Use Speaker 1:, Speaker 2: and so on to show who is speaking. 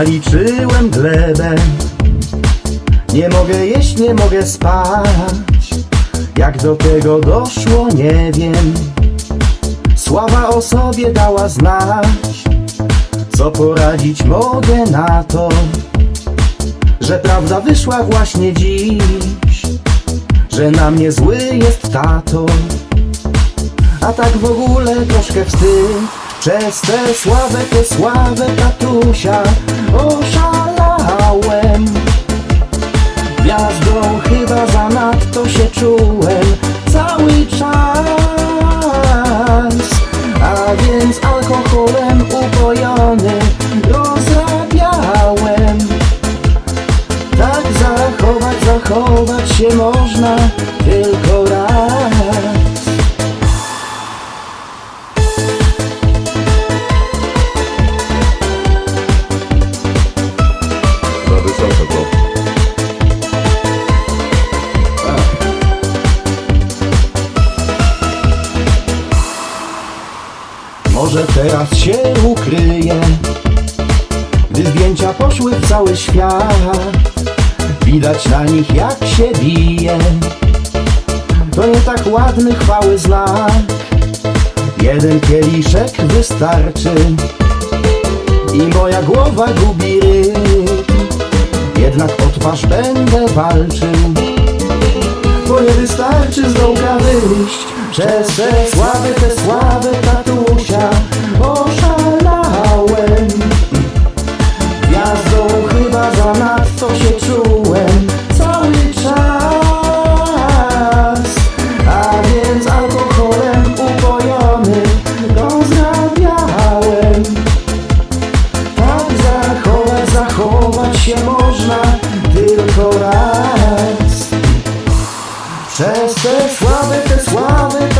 Speaker 1: Zaliczyłem glebę. Nie mogę jeść, nie mogę spać. Jak do tego doszło, nie wiem. Sława o sobie dała znać. Co poradzić mogę na to Że prawda wyszła właśnie dziś Że na mnie zły jest tato. A tak w ogóle troszkę wstyd. Przez tę sławę, tę sławę tatusia Oszalałem. Gwiazdą chyba zanadto się czułem Cały czas. A więc alkoholem upojony Rozrabiałem. Tak zachować, zachować się można tylko raz teraz się ukryję Gdy zdjęcia poszły w cały świat. Widać na nich jak się bije. To nie tak ładny chwały znak. Jeden kieliszek wystarczy I moja głowa gubi rytm. Jednak o twarz będę walczył bo nie wystarczy z dołka wyjść Przez tę sławę tatusia te sławy